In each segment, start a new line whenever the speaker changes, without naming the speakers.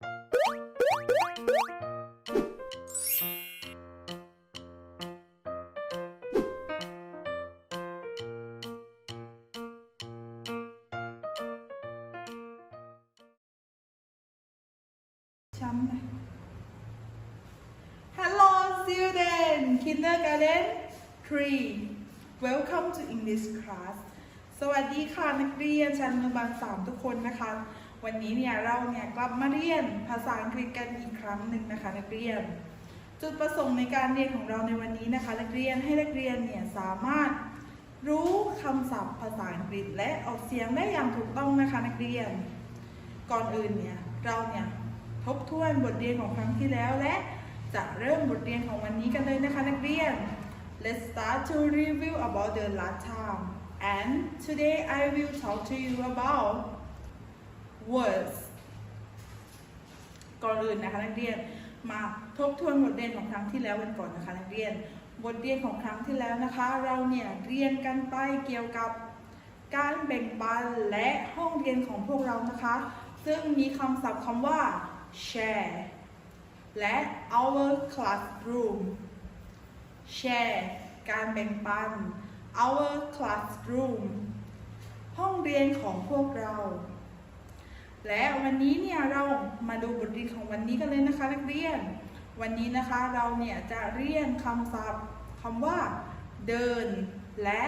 ช้ำไหม Hello student kindergarten 3 Welcome to English class สวัสดีค่ะ นักเรียนชั้นอนุบาลสามทุกคนนะคะ วันนี้เนี่ยเราเนี่ยกลับมาเรียนภาษาอังกฤษกันอีกครั้งหนึ่งนะคะนักเรียน จุดประสงค์ในการเรียนของเราในวันนี้นะคะนักเรียนให้นักเรียนเนี่ยสามารถรู้คำศัพท์ภาษาอังกฤษและออกเสียงได้อย่างถูกต้องนะคะนักเรียน ก่อนอื่นเนี่ยเราเนี่ยทบทวนบทเรียนของครั้งที่แล้วและจะเริ่มบทเรียนของวันนี้กันเลยนะคะนักเรียน Let's start to review about the last time and today I will talk to you about words ก่อนอื่นนะคะนักเรียนมาทบทวนบทเรียนของครั้งที่แล้วกันก่อนนะคะนักเรียน บทเรียนของครั้งที่แล้วนะคะ เราเนี่ยเรียนกันไปเกี่ยวกับการแบ่งปันและห้องเรียนของพวกเรานะคะ ซึ่งมีคำศัพท์คำว่า share และ our classroom share การแบ่งปัน our classroom ห้องเรียนของพวกเรา และวันนี้เนี่ยเรามาดูบทเรียนของวันนี้กันเลยนะคะนักเรียน วันนี้นะคะเราเนี่ยจะเรียนคำศัพท์คำว่า เดิน และ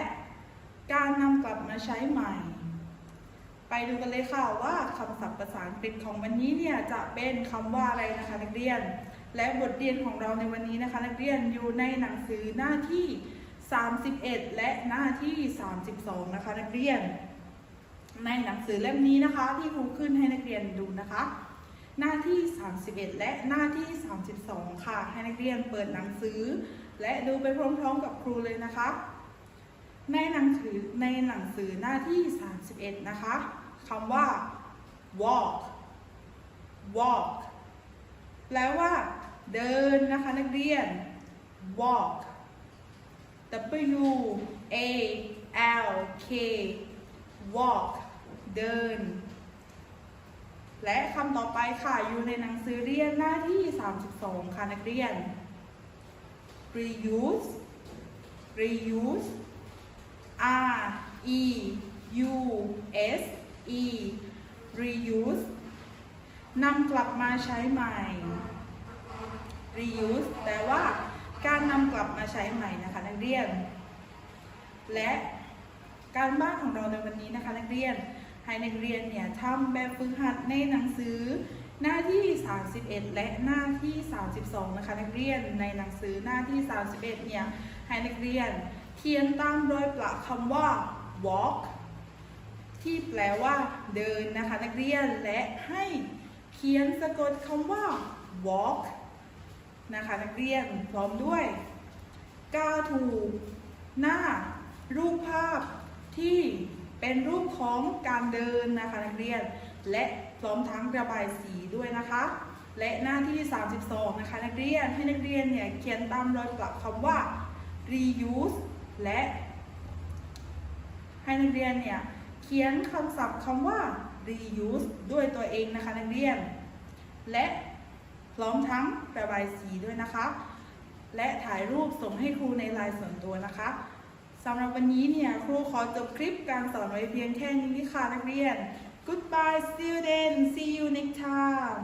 การนำกลับมาใช้ใหม่ ไปดูกันเลยค่ะว่าคำศัพท์ภาษาอังกฤษของวันนี้เนี่ยจะเป็นคำว่าอะไรนะคะนักเรียน และบทเรียนของเราในวันนี้นะคะ นักเรียนอยู่ในหนังสือหน้าที่ 31 และหน้าที่ 32 นะคะนักเรียน ในหนังสือเล่มนี้นะคะ ที่ครูขึ้นให้นักเรียนดูนะคะ หน้าที่ 31 และหน้าที่ 32 ค่ะ ให้นักเรียนเปิดหนังสือ และดูไปพร้อมๆกับครูเลยนะคะ ในหนังสือในหนังสือหน้าที่ 31 นะคะคำว่า walk walk แปลว่า เดินนะคะนักเรียน walk W A L K walk เดิน และคำต่อไปค่ะอยู่ในหนังสือเรียนหน้าที่ 32 ค่ะนักเรียน reuse reuse R E U S E reuse นำกลับมาใช้ใหม่ reuse แปลว่าการนำกลับมาใช้ใหม่นะคะนักเรียน และการบ้านของเราในวันนี้นะคะนักเรียน ให้นักเรียนเนี่ยทำแบบฝึกหัดในหนังสือ หน้าที่ 31 และหน้าที่ 32 นะคะนักเรียนในหนังสือหน้าที่ 31 เนี่ยให้นักเรียนเขียนตามรอยประคำว่า walk ที่แปลว่าเดินนะคะนักเรียนและให้เขียนสะกดคำว่า walk นะคะนักเรียนพร้อมด้วยกาถูกหน้ารูปภาพที่ เป็นรูปของการเดินนะคะนักเรียน และพร้อมทั้งระบายสีด้วยนะคะ และหน้าที่ 32 นะคะนักเรียนให้นักเรียนเนี่ยเขียนตามรอยกลับคำว่า reuse และให้นักเรียนเนี่ยเขียนคำศัพท์คำว่า reuse ด้วยตัวเองนะคะนักเรียน และพร้อมทั้งระบายสีด้วยนะคะ และถ่ายรูปส่งให้ครูในไลน์ส่วนตัวนะคะ สำหรับวันนี้เนี่ยครูขอจบคลิปการสอนไว้เพียงแค่นี้ค่ะนักเรียน Goodbye students see you next time